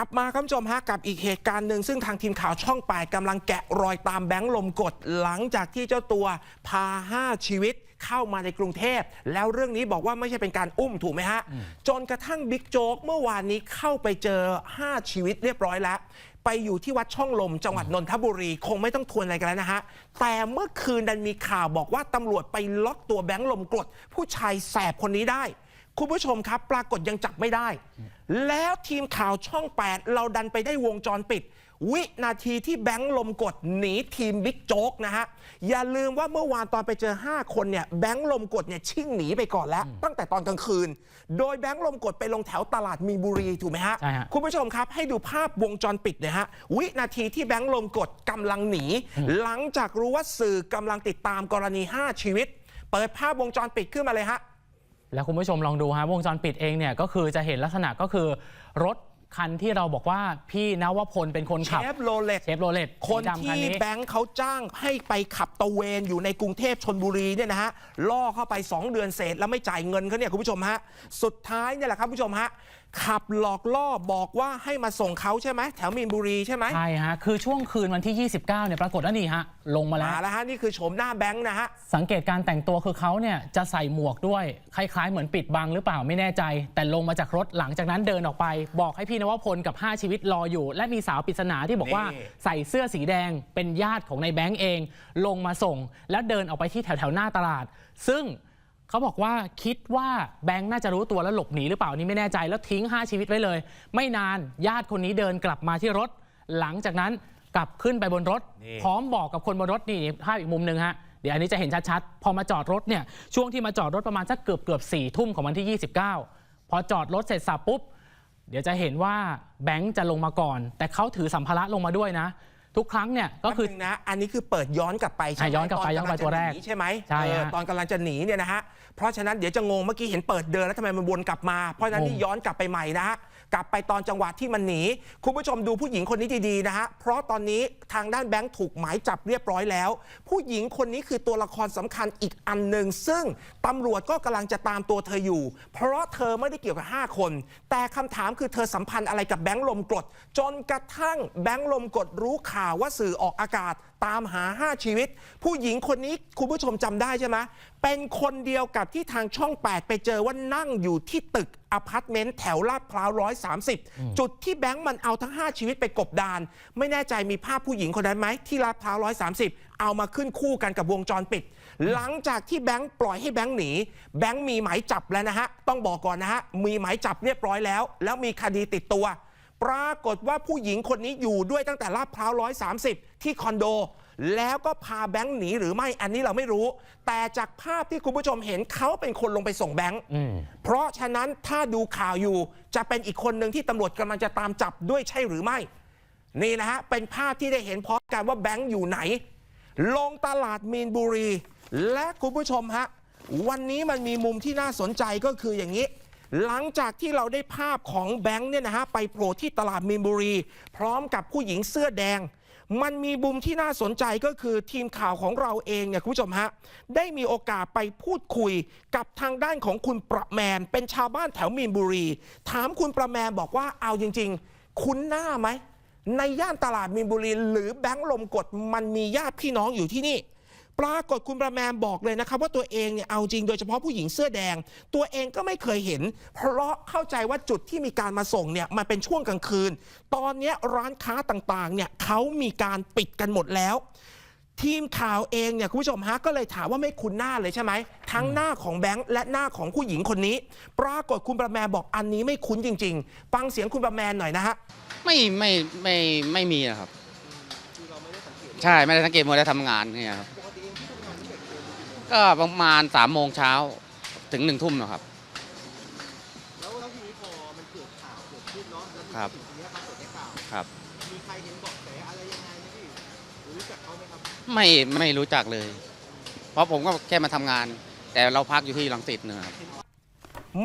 กลับมาครับคุณผู้ชมฮะกับอีกเหตุการณ์หนึ่งซึ่งทางทีมข่าวช่องแปดกำลังแกะรอยตามแบงค์ลมกดหลังจากที่เจ้าตัวพา 5 ชีวิตเข้ามาในกรุงเทพ แล้วเรื่องนี้บอกว่าไม่ใช่เป็นการอุ้มถูกไหมฮะ จนกระทั่งบิ๊กโจ๊กเมื่อวานนี้เข้าไปเจอ 5 ชีวิตเรียบร้อยแล้ว ไปอยู่ที่วัดช่องลม จังหวัดนนทบุรี คงไม่ต้องทวนอะไรกันแล้วนะฮะ แต่เมื่อคืนดันมีข่าวบอกว่าตำรวจไปล็อกตัวแบงค์ลมกดผู้ชายแสบคนนี้ได้ คุณผู้ชมครับ ปรากฏยังจับไม่ได้ แล้วทีมข่าวช่อง 8 เราดันไปได้วงจรปิด วินาทีที่แบงค์ลมกดหนีทีมบิ๊กโจ๊กนะฮะ อย่าลืมว่าเมื่อวานตอนไปเจอ 5 คนเนี่ยแบงค์ลมกดเนี่ยชิ่งหนีไปก่อนแล้ว ตั้งแต่ตอนกลางคืน โดยแบงค์ลมกดไปลงแถวตลาดมีนบุรีถูกไหมฮะ ใช่ฮะ คุณผู้ชมครับให้ดูภาพวงจรปิดนะฮะ วินาทีที่แบงค์ลมกดกำลังหนี หลังจากรู้ว่าสื่อกำลังติดตามกรณี 5 ชีวิต เปิดภาพวงจรปิดขึ้นมาเลยฮะ แล้วคุณผู้ชมลองดูฮะวงจรปิดเองเนี่ยก็คือจะเห็นลักษณะก็คือ รถคันที่เราบอกว่าพี่นวพลเป็นคนเชขับฟโรเลตเชฟโรเลตคนสีดำคันที่นี้แบงค์เขาจ้างให้ไปขับตระเวนอยู่ในกรุงเทพชนบุรีเนี่ยนะฮะล่อเข้าไป 2 เดือนเศษแล้วไม่จ่ายเงินเขาเนี่ยคุณผู้ชมฮะสุดท้ายเนี่ยแหละครับคุณผู้ชมฮะ ขับหลอกล่อบอกว่าให้มาส่งเขาใช่ไหมแถวมีนบุรีใช่ไหมใช่ฮะ คือช่วงคืนวันที่ 29เนี่ยปรากฏว่านี่ฮะ ลงมาแล้วมาแล้วฮะนี่คือโฉมหน้าแบงค์นะฮะ สังเกตการแต่งตัวคือเขาเนี่ยจะใส่หมวกด้วย คล้ายๆ เหมือนปิดบังหรือเปล่าไม่แน่ใจ แต่ลงมาจากรถหลังจากนั้นเดินออกไป บอกให้พี่นวพลกับ 5 ชีวิตรออยู่ และมีสาวปริศนาที่บอกว่านี่ใส่เสื้อสีแดงเป็นญาติของในแบงค์เอง ลงมาส่ง แล้วเดินออกไปที่แถวๆหน้าตลาด ซึ่ง เขาบอกว่าคิดว่าแบงค์น่าจะรู้ตัวแล้วหลบหนีหรือเปล่านี่ไม่แน่ใจแล้วทิ้ง 5 ชีวิตไว้เลย ไม่นานญาติคนนี้เดินกลับมาที่รถ หลังจากนั้นกลับขึ้นไปบนรถนี่พร้อมบอกกับคนบนรถนี่ภาพอีกมุมหนึ่งฮะเดี๋ยวอันนี้จะเห็นชัดๆ พอมาจอดรถเนี่ยช่วงที่มาจอดรถประมาณสักเกือบเกือบสี่ทุ่มของวันที่ 29 พอจอดรถเสร็จสับปุ๊บ เดี๋ยวจะเห็นว่าแบงค์จะลงมาก่อน แต่เขาถือสัมภาระลงมาด้วยนะ ทุกครั้งเนี่ยก็คือแป๊บนึงนะ อันนี้คือเปิดย้อนกลับไปใช่ไหมอะย้อนกลับไปตย้อนไปตัวแรกำลังจะหใช่ไหมใช่เออฮะตอนกำลังจะหนีเนี่ยนะฮะ เพราะฉะนั้นเดี๋ยวจะงงเมื่อกี้เห็นเปิดเดินแล้วทำไมมันวนกลับมา เพราะฉะนั้นงงนี่ย้อนกลับไปใหม่นะฮะกลับไปตอนจังหวะที่มันหนี คุณผู้ชมดูผู้หญิงคนนี้ดีๆนะฮะเพราะตอนนี้ทางด้านแบงค์ถูกหมายจับเรียบร้อยแล้ว ผู้หญิงคนนี้คือตัวละครสำคัญอีกอันหนึ่งซึ่งตำรวจก็กำลังจะตามตัวเธออยู่ เพราะเธอไม่ได้เกี่ยวกับ 5 คน แต่คำถามคือเธอสัมพันธ์อะไรกับแบงค์ลมกรดจนกระทั่งแบงค์ลมกรดรู้ข่าวว่าสื่อออกอากาศ ตามหา 5 ชีวิต ผู้หญิงคนนี้คุณผู้ชมจำได้ใช่ไหมเป็นคนเดียวกับที่ทางช่อง 8 ไปเจอว่านั่งอยู่ที่ตึกอพาร์ตเมนต์แถวลาดพร้าว 130 จุดที่แบงค์มันเอาทั้ง 5 ชีวิตไปกบดาน ไม่แน่ใจมีภาพผู้หญิงคนนั้นไหมที่ลาดพร้าว 130 เอามาขึ้นคู่กันกับวงจรปิด หลังจากที่แบงค์ปล่อยให้แบงค์หนี แบงค์มีหมายจับแล้วนะฮะ ต้องบอกก่อนนะฮะ มีหมายจับเรียบร้อยแล้ว แล้วมีคดีติดตัว ปรากฏว่าผู้หญิงคนนี้อยู่ด้วยตั้งแต่ลาดพร้าว130ที่คอนโด แล้วก็พาแบงค์หนีหรือไม่อันนี้เราไม่รู้ แต่จากภาพที่คุณผู้ชมเห็นเขาเป็นคนลงไปส่งแบงค์อืมเพราะฉะนั้นถ้าดูข่าวอยู่จะเป็นอีกคนหนึ่งที่ตำรวจกำลังจะตามจับด้วยใช่หรือไม่ นี่นะฮะเป็นภาพที่ได้เห็นพร้อมกันว่าแบงค์อยู่ไหน ลงตลาดมีนบุรี และคุณผู้ชมฮะวันนี้มันมีมุมที่น่าสนใจก็คืออย่างนี้ หลังจากที่เราได้ภาพของแบงค์เนี่ยนะฮะไปโผล่ที่ตลาดมีนบุรี พร้อมกับผู้หญิงเสื้อแดง มันมีมุมที่น่าสนใจก็คือทีมข่าวของเราเองเนี่ยคุณผู้ชมฮะได้มีโอกาสไปพูดคุยกับทางด้านของคุณประแมน เป็นชาวบ้านแถวมีนบุรี ถามคุณประแมนบอกว่าเอาจริง ๆ คุ้นหน้าไหมในย่านตลาดมีนบุรี หรือแบงค์ลมกดมันมีญาติพี่น้องอยู่ที่นี่ ปรากฏคุณประแมนบอกเลยนะครับ ว่าตัวเองเนี่ยเอาจริงโดยเฉพาะผู้หญิงเสื้อแดง ตัวเองก็ไม่เคยเห็น เพราะเข้าใจว่าจุดที่มีการมาส่งเนี่ยมันเป็นช่วงกลางคืน ตอนนี้ร้านค้าต่างๆเนี่ยเขามีการปิดกันหมดแล้วทีมข่าวเองเนี่ยคุณผู้ชมฮะก็เลยถามว่าไม่คุ้นหน้าเลยใช่ไหม ทั้งหน้าของแบงค์และหน้าของผู้หญิงคนนี้ ปรากฏคุณประแมนบอกอันนี้ไม่คุ้นจริง ๆ ฟังเสียงคุณประแมนหน่อยนะฮะไม่ไม่ไม่ไม่มีนะครับ ใช่ไม่ได้สังเกตมัวได้ทำงานเนี่ยครับ ก็ประมาณสามโมงเช้าถึงหนึ่งทุ่มนะครับ แล้วแล้วทีนี้พอมันเกิดข่าวเกิดขึ้นเนาะแล้วครับสิ่งนี้ครับเกิดในข่าวครับ มีใครเห็นเบอกแสอะไรยังไงไหมพี่หรือรู้จักเขาไหมครับไม่ไม่รู้จักเลย เพราะผมก็แค่มาทำงาน แต่เราพักอยู่ที่ลังสิตนะครับ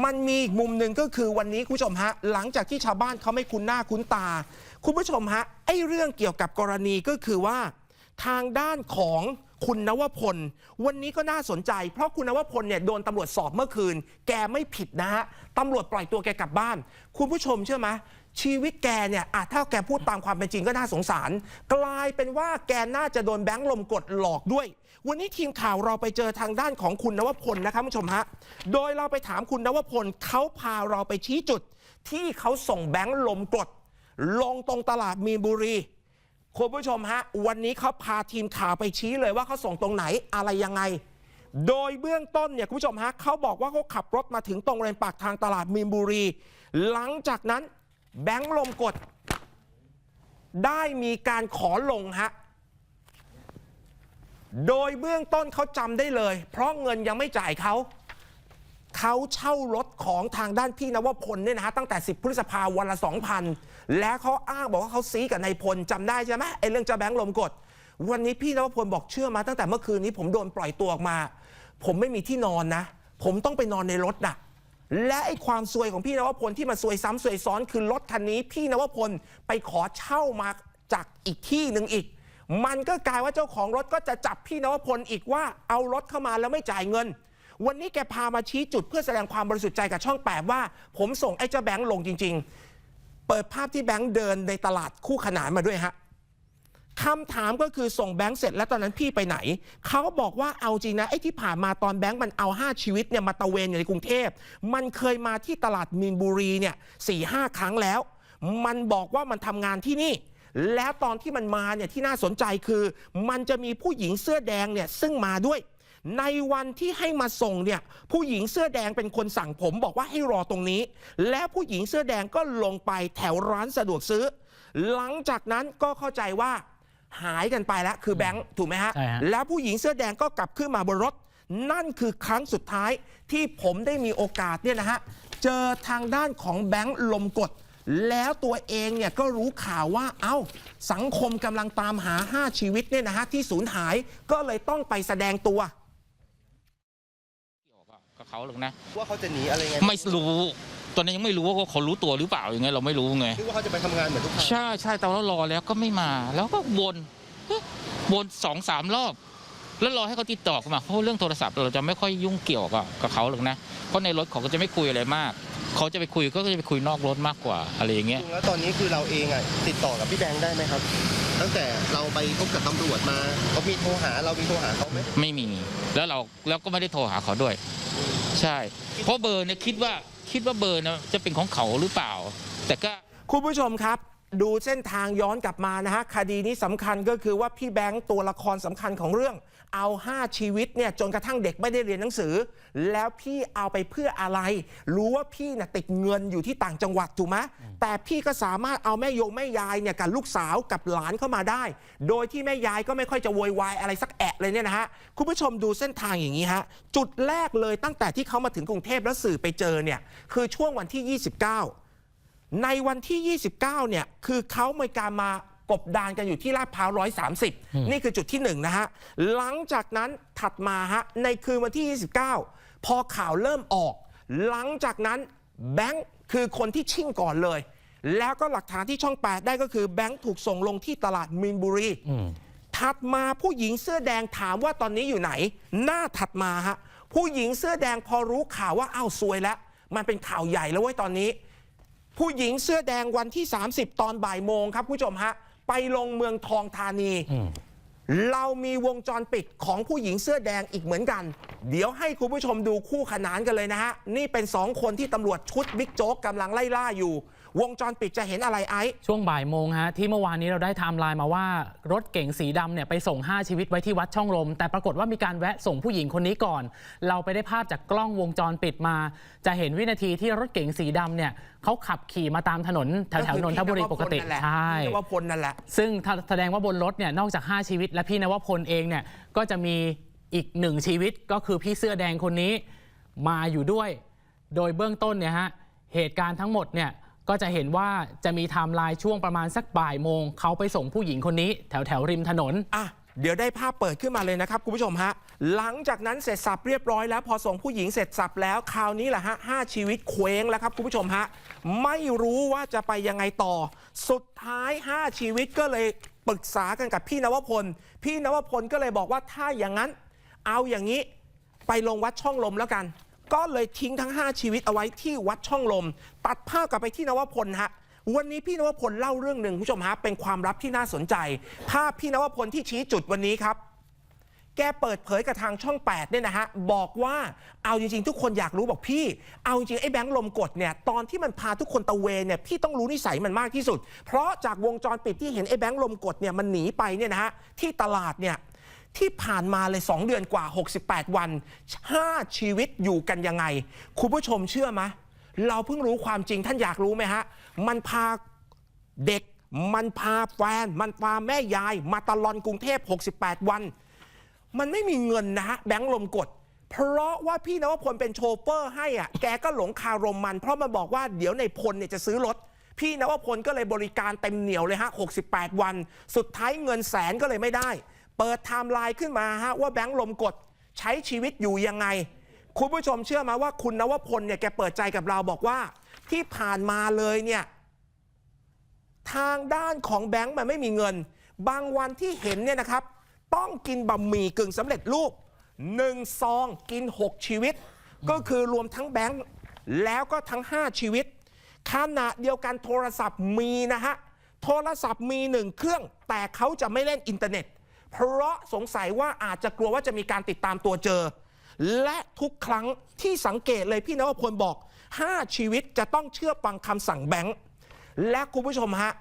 มันมีอีกมุมหนึ่งก็คือวันนี้คุณผู้ชมฮะ หลังจากที่ชาวบ้านเขาไม่คุ้นหน้าคุ้นตา คุณผู้ชมฮะไอ้เรื่องเกี่ยวกับกรณีก็คือว่า ทางด้านของ คุณนวพล วันนี้ก็น่าสนใจ เพราะคุณนวพลเนี่ยโดนตำรวจสอบเมื่อคืน แกไม่ผิดนะฮะตำรวจปล่อยตัวแกกลับบ้าน คุณผู้ชมเชื่อไหมชีวิตแกเนี่ยอาจถ้าแกพูดตามความเป็นจริงก็น่าสงสาร กลายเป็นว่าแกน่าจะโดนแบงค์ลมกดหลอกด้วย วันนี้ทีมข่าวเราไปเจอทางด้านของคุณนวพลนะครับผู้ชมฮะ โดยเราไปถามคุณนวพลเขาพาเราไปชี้จุด ที่เขาส่งแบงค์ลมกด ลงตรงตลาดมีนบุรี คุณผู้ชมฮะ วันนี้เขาพาทีมข่าวไปชี้เลยว่าเขาส่งตรงไหนอะไรยังไง โดยเบื้องต้นเนี่ยคุณผู้ชมฮะเขาบอกว่าเขาขับรถมาถึงตรงบริเวณปากทางตลาดมีนบุรี หลังจากนั้นแบงค์ลมกด ได้มีการขอลงฮะ โดยเบื้องต้นเขาจำได้เลย เพราะเงินยังไม่จ่ายเขา เขาเช่ารถของทางด้านพี่นวพลเนี่ยนะฮะตั้งแต่ 10 พฤษภาวันละ 2,000 แล้วเขาอ้างบอกว่าเขาซีกับนายพลจำได้ใช่ไหมไอ้เรื่องเจะแบงค์ลมกด วันนี้พี่นวพลบอกเชื่อมาตั้งแต่เมื่อคืนนี้ผมโดนปล่อยตัวออกมา ผมไม่มีที่นอนนะ ผมต้องไปนอนในรถน่ะ และไอ้ความซวยของพี่นวพลที่มาซวยซ้ำซวยซ้อนคือรถคันนี้ พี่นวพลไปขอเช่ามาจากอีกที่หนึ่งอีก มันก็กลายว่าเจ้าของรถก็จะจับพี่นวพลอีกว่าเอารถเข้ามาแล้วไม่จ่ายเงิน วันนี้แกพามาชี้จุดเพื่อแสดงความบริสุทธิ์ใจกับช่องแปดว่า ผมส่งไอ้เจ้าแบงค์ลงจริง ๆ เปิดภาพที่แบงค์เดินในตลาดคู่ขนานมาด้วยฮะคำถามก็คือส่งแบงค์เสร็จแล้วตอนนั้นพี่ไปไหน เขาบอกว่าเอาจริงนะไอ้ที่ผ่านมาตอนแบงค์มันเอา 5 ชีวิตเนี่ยมาตะเวนอยู่ในกรุงเทพ มันเคยมาที่ตลาดมีนบุรีเนี่ยสี่ห้าครั้งแล้ว มันบอกว่ามันทำงานที่นี่ แล้วตอนที่มันมาเนี่ยที่น่าสนใจคือ มันจะมีผู้หญิงเสื้อแดงเนี่ยซึ่งมาด้วย ในวันที่ให้มาส่งเนี่ยผู้หญิงเสื้อแดงเป็นคนสั่งผมบอกว่าให้รอตรงนี้ แล้วผู้หญิงเสื้อแดงก็ลงไปแถวร้านสะดวกซื้อ หลังจากนั้นก็เข้าใจว่าหายกันไปแล้วคือแบงค์ถูกไหมฮะ ใช่ฮะ แล้วผู้หญิงเสื้อแดงก็กลับขึ้นมาบนรถ นั่นคือครั้งสุดท้ายที่ผมได้มีโอกาสเนี่ยนะฮะ เจอทางด้านของแบงค์ลมกด แล้วตัวเองเนี่ยก็รู้ข่าวว่าเอ้า สังคมกำลังตามหา 5 ชีวิตเนี่ยนะฮะที่สูญหายก็เลยต้องไปแสดงตัวเกี่ยวกับกับ เขาหรอกนะว่าเขาจะหนีอะไรไงไม่รู้ตอนนั้นยังไม่รู้ว่าเขารู้ตัวหรือเปล่าอย่างเงี้ยเราไม่รู้ไงคิดว่าเขาจะไปทำงานเหมือนทุกครั้งใช่ใช่แต่เรารอแล้วก็ไม่มา แล้วก็วนเอ๊ะวนสองสามรอบ แล้วรอให้เขาติดต่อมาเพราะเรื่องโทรศัพท์เราจะไม่ค่อยยุ่งเกี่ยวกับกับเขาหรอกนะเพราะในรถเขาก็จะไม่คุยอะไรมากเขาจะไปคุยก็จะไปคุยนอกรถมากกว่าอะไรอย่างเงี้ย แล้วตอนนี้คือเราเองอะติดต่อกับพี่แบงค์ได้ไหมครับ ตั้งแต่เราไปพบกับตำรวจมาเขามีโทรหาเรามีโทรหาเขาไหมไม่มี แล้วเราแล้วก็ไม่ได้โทรหาเขาด้วย ใช่ เพราะเบอร์เนี่ยคิดว่าคิดว่าเบอร์เนี่ยจะเป็นของเขาหรือเปล่า แต่ก็ คุณผู้ชมครับ ดูเส้นทางย้อนกลับมานะฮะ คดีนี้สำคัญก็คือว่าพี่แบงค์ตัวละครสำคัญของเรื่อง เอา 5 ชีวิตเนี่ยจนกระทั่งเด็กไม่ได้เรียนหนังสือ แล้วพี่เอาไปเพื่ออะไร รู้ว่าพี่น่ะติดเงินอยู่ที่ต่างจังหวัดถูกไหมแต่พี่ก็สามารถเอาแม่โยมแม่ยายเนี่ยกับลูกสาวกับหลานเข้ามาได้ โดยที่แม่ยายก็ไม่ค่อยจะโวยวายอะไรสักแอะเลยเนี่ยนะฮะคุณผู้ชมดูเส้นทางอย่างนี้ฮะจุดแรกเลยตั้งแต่ที่เขามาถึงกรุงเทพแล้วสื่อไปเจอเนี่ยคือช่วงวันที่ 29 ในวันที่ 29 เนี่ย คือเขามีการมา กบดานกันอยู่ที่ลาดพร้าว130นี่คือจุดที่1นะฮะ หลังจากนั้นถัดมาฮะ ในคืนวันที่ 29 พอข่าวเริ่มออก หลังจากนั้นแบงค์คือคนที่ชิ่งก่อนเลย แล้วก็หลักฐานที่ช่อง 8 ได้ก็คือแบงค์ถูกส่งลงที่ตลาดมีนบุรีถัดมาผู้หญิงเสื้อแดงถามว่าตอนนี้อยู่ไหน หน้าถัดมาฮะ ผู้หญิงเสื้อแดงพอรู้ข่าวว่าอ้าวซวยแล้ว มันเป็นข่าวใหญ่แล้วเว้ยตอนนี้ ผู้หญิงเสื้อแดงวันที่ 30 ตอนบ่ายโมงครับผู้ชมฮะ ไปลงเมืองทองธานี เรามีวงจรปิดของผู้หญิงเสื้อแดงอีกเหมือนกัน เดี๋ยวให้คุณผู้ชมดูคู่ขนานกันเลยนะฮะ นี่เป็นสองคนที่ตำรวจชุดบิ๊กโจ๊กกำลังไล่ล่าอยู่ วงจรปิดจะเห็นอะไรไอ้ช่วงบ่ายโมงฮะที่เมื่อวานนี้เราได้ไทม์ไลน์มาว่ารถเก๋งสีดำเนี่ยไปส่ง 5 ชีวิตไว้ที่วัดช่องลม แต่ปรากฏว่ามีการแวะส่งผู้หญิงคนนี้ก่อน เราไปได้ภาพจากกล้องวงจรปิดมา จะเห็นวินาทีที่รถเก๋งสีดำเนี่ยเขาขับขี่มาตามถนนแถวแถวๆนนทบุรีปกติใช่พี่นวพลนั่นแหละซึ่งถ้าแสดงว่าบนรถเนี่ยนอกจาก 5 ชีวิต และพี่นวพลเองเนี่ยก็จะมีอีกหนึ่งชีวิตก็คือพี่เสื้อแดงคนนี้มาอยู่ด้วย โดยเบื้องต้นเนี่ยฮะเหตุการณ์ทั้งหมดเนี่ย ก็จะเห็นว่าจะมีไทม์ไลน์ช่วงประมาณสักบ่ายโมง เขาไปส่งผู้หญิงคนนี้แถวแถวริมถนน อะเดี๋ยวได้ภาพเปิดขึ้นมาเลยนะครับ คุณผู้ชมฮะ หลังจากนั้นเสร็จสับเรียบร้อยแล้ว พอส่งผู้หญิงเสร็จสับแล้ว คราวนี้แหละฮะห้าชีวิตเคว้งแล้วครับคุณผู้ชมฮะ ไม่รู้ว่าจะไปยังไงต่อ สุดท้าย 5 ชีวิตก็เลยปรึกษากันกับพี่นวพล พี่นวพลก็เลยบอกว่าถ้าอย่างนั้น เอาอย่างนี้ ไปลงวัดช่องลมแล้วกัน ก็เลยทิ้งทั้ง 5 ชีวิตเอาไว้ที่วัดช่องลม ตัดภาพกลับไปที่นวพลฮะวันนี้พี่นวพลเล่าเรื่องหนึ่งคุณผู้ชมฮะเป็นความลับที่น่าสนใจภาพพี่นวพลที่ชี้จุดวันนี้ครับ แกเปิดเผยกับทางช่อง 8 เนี่ยนะฮะ บอกว่าเอาจริง ๆ ทุกคนอยากรู้บอกพี่ เอาจริงไอ้แบงค์ลมกดเนี่ยตอนที่มันพาทุกคนตะเวนเนี่ยพี่ต้องรู้นิสัยมันมากที่สุด เพราะจากวงจรปิดที่เห็นไอ้แบงค์ลมกดเนี่ยมันหนีไปเนี่ยนะฮะที่ตลาดเนี่ย ที่ผ่านมาเลย 2 เดือนกว่า 68 วัน5ชีวิตอยู่กันยังไง คุณผู้ชมเชื่อไหมเราเพิ่งรู้ความจริงท่านอยากรู้ไหมฮะ มันพาเด็ก มันพาแฟน มันพาแม่ยาย มาตลอนกรุงเทพ 68 วัน มันไม่มีเงินนะฮะ แบงค์ลมกด เพราะว่าพี่นวพลเป็นโชเฟอร์ให้อะ แกก็หลงคารมมัน เพราะมันบอกว่าเดี๋ยวในพลเนี่ยจะซื้อรถ พี่นวพลก็เลยบริการเต็มเหนียวเลยฮะ 68 วัน สุดท้ายเงินแสนก็เลยไม่ได้ เปิดไทม์ไลน์ขึ้นมาฮะว่าแบงค์ลมกดใช้ชีวิตอยู่ยังไง คุณผู้ชมเชื่อไหมว่าคุณนวพลเนี่ยแกเปิดใจกับเราบอกว่า ที่ผ่านมาเลยเนี่ยทางด้านของแบงค์มันไม่มีเงิน บางวันที่เห็นเนี่ยนะครับ ต้องกินบะหมี่กึ่งสำเร็จรูปหนึ่งซองกิน 6 ชีวิต ก็คือรวมทั้งแบงค์แล้วก็ทั้ง 5 ชีวิตขณะเดียวกันโทรศัพท์มีนะฮะ โทรศัพท์มีหนึ่งเครื่อง แต่เขาจะไม่เล่นอินเทอร์เน็ต เพราะสงสัยว่าอาจจะกลัวว่าจะมีการติดตามตัวเจอ และทุกครั้งที่สังเกตเลยพี่นวพลบอก 5 ชีวิตจะต้องเชื่อฟังคำสั่งแบงค์และคุณผู้ชมฮะ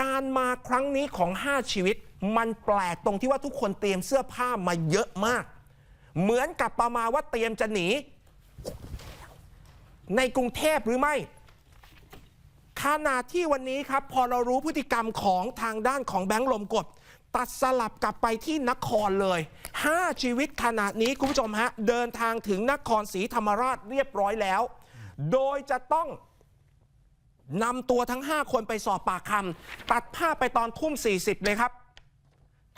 การมาครั้งนี้ของ 5 ชีวิต มันแปลกตรงที่ว่าทุกคนเตรียมเสื้อผ้ามาเยอะมาก เหมือนกับประมาณว่าเตรียมจะหนี ในกรุงเทพหรือไม่ขณะที่วันนี้ครับพอเรารู้พฤติกรรมของทางด้านของแบงค์ลมกด ตัดสลับกลับไปที่นครเลย 5 ชีวิตขณะนี้คุณผู้ชมฮะ เดินทางถึงนครศรีธรรมราชเรียบร้อยแล้ว โดยจะต้องนำตัวทั้ง 5 คนไปสอบปากคำตัดภาพไปตอนทุ่ม 40 เลยครับ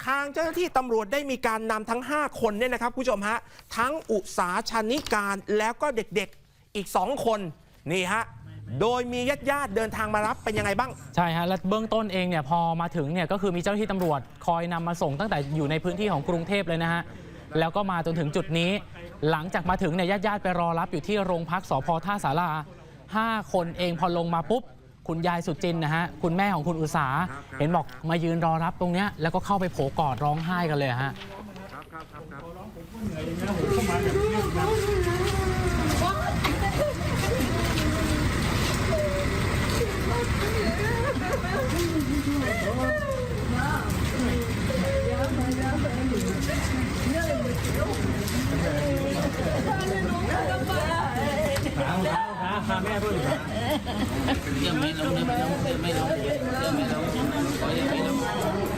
ทางเจ้าหน้าที่ตำรวจได้มีการนำทั้ง 5 คนเนี่ยนะครับคุณผู้ชมฮะ ทั้งอุสาชานิการแล้วก็เด็กๆอีก 2 คน นี่ฮะ โดยมีญาติญาติเดินทางมารับเป็นยังไงบ้าง ใช่ฮะและเบื้องต้นเองเนี่ยพอมาถึงเนี่ยก็คือมีเจ้าหน้าที่ตำรวจคอยนำมาส่งตั้งแต่อยู่ในพื้นที่ของกรุงเทพเลยนะฮะแล้วก็มาจนถึงจุดนี้ หลังจากมาถึงเนี่ยญาติญาติไปรอรับอยู่ที่โรงพักสพท่าสาราห้าคนเองพอลงมาปุ๊บ คุณยายสุจินนะฮะคุณแม่ของคุณอุสาเห็นบอกมายืนรอรับตรงเนี้ยแล้วก็เข้าไปโผกอดร้องไห้กันเลยฮะ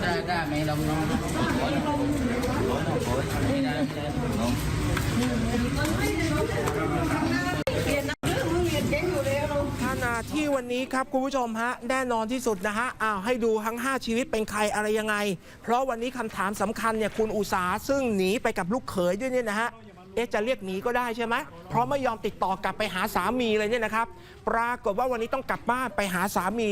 ได้ได้ไหมเราลองขอหน่อยขอหน่อยขอหน่อยไม่ได้ไม่ได้ลอง ขณะ ที่วันนี้ครับคุณผู้ชมฮะแน่นอนที่สุดนะฮะอ้าวให้ดูทั้ง 5 ชีวิตเป็นใครอะไรยังไง เพราะวันนี้คำถามสำคัญเนี่ยคุณอุสาซึ่งหนีไปกับลูกเขยด้วยเนี่ยนะฮะเอ๊ะจะเรียกหนีก็ได้ใช่ไหมเพราะไม่ยอมติดต่อกลับไปหาสามีเลยเนี่ยนะครับ ปรากฏว่าวันนี้ต้องกลับบ้านไปหาสามี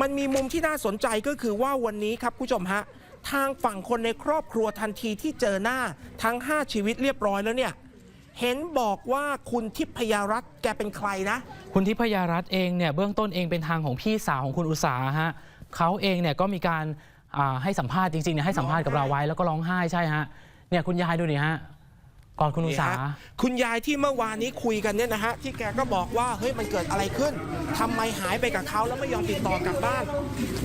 มันมีมุมที่น่าสนใจก็คือว่าวันนี้ครับคุณผู้ชมฮะทางฝั่งคนในครอบครัวทันทีที่เจอหน้าทั้ง 5 ชีวิตเรียบร้อยแล้วเนี่ย เห็นบอกว่าคุณทิพยรัตน์แกเป็นใครนะ คุณทิพยรัตน์เองเนี่ยเบื้องต้นเองเป็นทางของพี่สาวของคุณอุสาฮะเขาเองเนี่ยก็มีการอ่าให้สัมภาษณ์จริงๆเนี่ยให้สัมภาษณ์กับเราไว้แล้วก็ร้องไห้ใช่ฮะเนี่ยคุณยายดูนี่ฮะ ก่อนคุณอุสานี่ฮะคุณยายที่เมื่อวานนี้คุยกันเนี่ยนะฮะที่แกก็บอกว่าเฮ้ยมันเกิดอะไรขึ้นทำไมหายไปกับเขาแล้วไม่ยอมติดต่อกลับบ้าน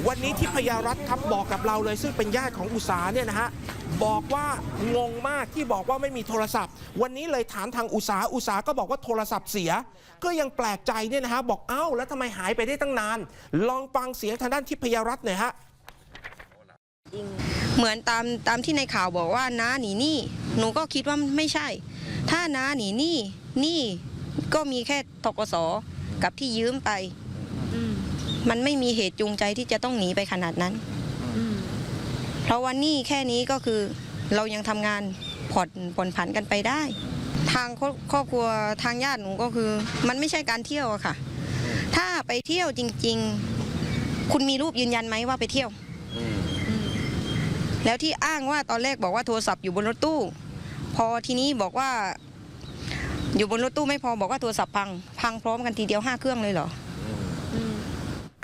วันนี้ทิพยารัตครับบอกกับเราเลย ซึ่งเป็นญาติของอุสาเนี่ยนะฮะบอกว่างงมากที่บอกว่าไม่มีโทรศัพท์ วันนี้เลยถามทางอุสาอุสาก็บอกว่าโทรศัพท์เสีย ก็ยังแปลกใจเนี่ยนะฮะบอกเอ้าแล้วทำไมหายไปได้ตั้งนาน ลองฟังเสียงทางด้านทิพยารัตน์หน่อยฮะ เหมือนตามตามที่ในข่าวบอกว่าน้าหนีหนี้หนูก็คิดว่าไม่ใช่ ถ้าน้าหนีหนี้หนี้ก็มีแค่ทกสกับที่ยืมไป มันไม่มีเหตุจูงใจที่จะต้องหนีไปขนาดนั้น เพราะว่านี้แค่นี้ก็คือเรายังทำงานผ่อนผ่อนผันกันไปได้ ทางครอบครัวทางญาติหนูก็คือ มันไม่ใช่การเที่ยวอะค่ะ ถ้าไปเที่ยวจริง ๆ คุณมีรูปยืนยันไหมว่าไปเที่ยว แล้วที่อ้างว่าตอนแรกบอกว่าโทรศัพท์อยู่บนรถตู้ พอทีนี้บอกว่า อยู่บนรถตู้ไม่พอบอกว่าโทรศัพท์พัง พังพร้อมกันทีเดียวห้าเครื่องเลยเหรอ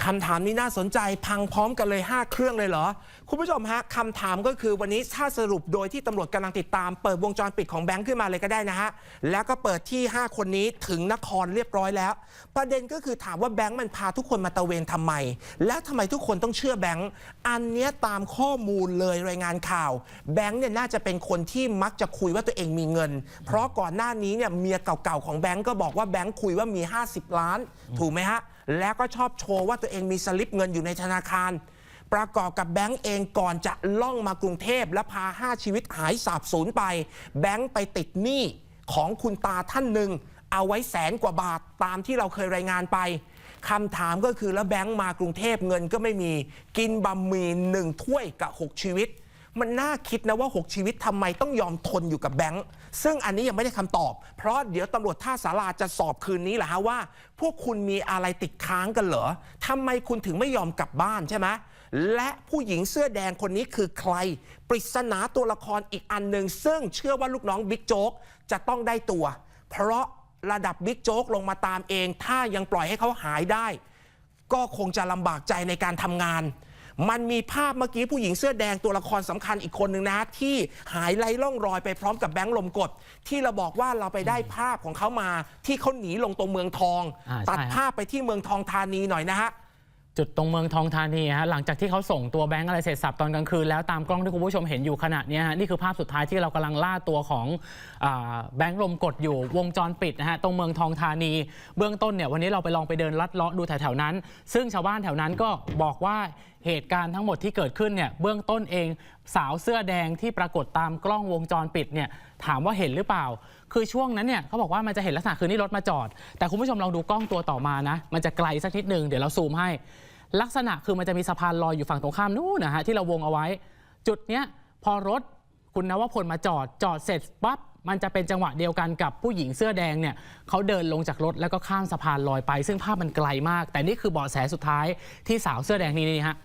คำถามนี้น่าสนใจพังพร้อมกันเลย 5 เครื่องเลยเหรอ คุณผู้ชมฮะคำถามก็คือวันนี้ถ้าสรุปโดยที่ตำรวจกำลังติดตาม เปิดวงจรปิดของแบงค์ขึ้นมาเลยก็ได้นะฮะ แล้วก็เปิดที่ 5 คนนี้ถึงนครเรียบร้อยแล้ว ประเด็นก็คือถามว่าแบงค์มันพาทุกคนมาตะเวนทำไม แล้วทำไมทุกคนต้องเชื่อแบงค์อันเนี้ยตามข้อมูลเลยรายงานข่าว แบงค์เนี่ยน่าจะเป็นคนที่มักจะคุยว่าตัวเองมีเงิน เพราะก่อนหน้านี้เนี่ยเมียเก่าๆของแบงค์ก็บอกว่าแบงค์คุยว่ามี 50 ล้าน ถูกไหมฮะ แล้วก็ชอบโชว์ว่าตัวเองมีสลิปเงินอยู่ในธนาคาร ประกอบกับแบงก์เองก่อนจะล่องมากรุงเทพและพา 5 ชีวิตหายสาบสูญไป แบงก์ไปติดหนี้ของคุณตาท่านหนึ่ง เอาไว้แสนกว่าบาทตามที่เราเคยรายงานไปคำถามก็คือแล้วแบงก์มากรุงเทพเงินก็ไม่มีกินบะหมี่หนึ่งถ้วยกับ 6 ชีวิต มันน่าคิดนะว่า 6 ชีวิตทำไมต้องยอมทนอยู่กับแบงค์ซึ่งอันนี้ยังไม่ได้คำตอบ เพราะเดี๋ยวตำรวจท่าสาราจะสอบคืนนี้แหละฮะว่า พวกคุณมีอะไรติดค้างกันเหรอทำไมคุณถึงไม่ยอมกลับบ้านใช่ไหมและผู้หญิงเสื้อแดงคนนี้คือใคร ปริศนาตัวละครอีกอันหนึ่งซึ่งเชื่อว่าลูกน้องบิ๊กโจ๊กจะต้องได้ตัว เพราะระดับบิ๊กโจ๊กลงมาตามเอง ถ้ายังปล่อยให้เขาหายได้ ก็คงจะลำบากใจในการทำงาน มันมีภาพเมื่อกี้ผู้หญิงเสื้อแดงตัวละครสำคัญอีกคนหนึ่งนะที่หายไร้ร่องรอยไปพร้อมกับแบงค์ลมกด ที่เราบอกว่าเราไปได้ภาพของเขามา ที่เขาหนีลงตรงเมืองทองอ่าใช่ตัดฮะภาพไปที่เมืองทองธานีหน่อยนะฮะ จุดตรงเมืองทองธานีฮะหลังจากที่เขาส่งตัวแบงค์อะไรเสร็จสับตอนกลางคืนแล้วตามกล้องที่คุณผู้ชมเห็นอยู่ขณะนี้ฮะนี่คือภาพสุดท้ายที่เรากำลังล่าตัวของอแบงค์ลมกดอยู่วงจรปิดนะฮะตรงเมืองทองธานี เบื้องต้นเนี่ยวันนี้เราไปลองไปเดินลัดเลาะดูแถวๆนั้น ซึ่งชาวบ้านแถวนั้นก็บอกว่าเหตุการณ์ทั้งหมดที่เกิดขึ้นเนี่ยเบื้องต้นเองสาวเสื้อแดงที่ปรากฏตามกล้องวงจรปิดเนี่ยถามว่าเห็นหรือเปล่า คือช่วงนั้นเนี่ยเขาบอกว่ามันจะเห็นลักษณะคือนี่รถมาจอด แต่คุณผู้ชมลองดูกล้องตัวต่อมานะ มันจะไกลสักนิดนึงเดี๋ยวเราซูมให้ ลักษณะคือมันจะมีสะพานลอยอยู่ฝั่งตรงข้ามนู่นนะฮะที่เราวงเอาไว้ จุดเนี้ยพอรถคุณนวพลมาจอดจอดเสร็จปั๊บมันจะเป็นจังหวะเดียวกันกับผู้หญิงเสื้อแดงเนี่ยเขาเดินลงจากรถแล้วก็ข้ามสะพานลอยไป ซึ่งภาพมันไกลมาก แต่นี่คือเบาะแสสุดท้ายที่สาวเสื้อแดงนี่นี่ฮะ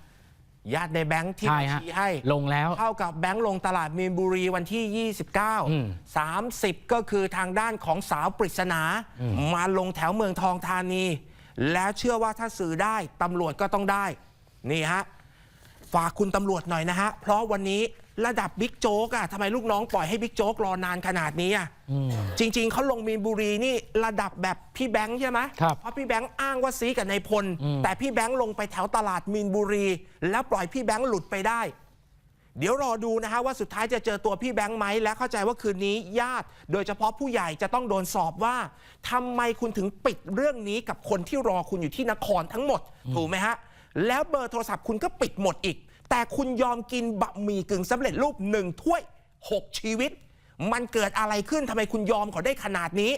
ญาติในแบงค์ที่ใช่มาฮะชี้ให้ลงแล้วเท่ากับแบงค์ลงตลาดมีนบุรีวันที่ อืม29 30 ก็คือทางด้านของสาวปริศนา มาลงแถวเมืองทองธานี แล้วเชื่อว่าถ้าสื่อได้ตำรวจก็ต้องได้ นี่ฮะ ฝากคุณตำรวจหน่อยนะฮะ เพราะวันนี้ระดับบิ๊กโจ๊กอะทำไมลูกน้องปล่อยให้บิ๊กโจ๊กรอนานขนาดนี้อะจริง ๆเขาลงมีนบุรีนี่ระดับแบบพี่แบงค์ใช่ไหมครับเพราะพี่แบงค์อ้างว่าซีกับนายพลอืมแต่พี่แบงค์ลงไปแถวตลาดมีนบุรี แล้วปล่อยพี่แบงค์หลุดไปได้ เดี๋ยวรอดูนะฮะว่าสุดท้ายจะเจอตัวพี่แบงค์ไหมและเข้าใจว่าคืนนี้ญาติ โดยเฉพาะผู้ใหญ่จะต้องโดนสอบว่าทำไมคุณถึงปิดเรื่องนี้กับคนที่รอคุณอยู่ที่นครทั้งหมด ถูกไหมฮะแล้วเบอร์โทรศัพท์คุณก็ปิดหมดอีก แต่คุณยอมกินบะหมี่กึ่งสำเร็จรูปหนึ่งถ้วย 6 ชีวิต มันเกิดอะไรขึ้นทำไมคุณยอมเขาได้ขนาดนี้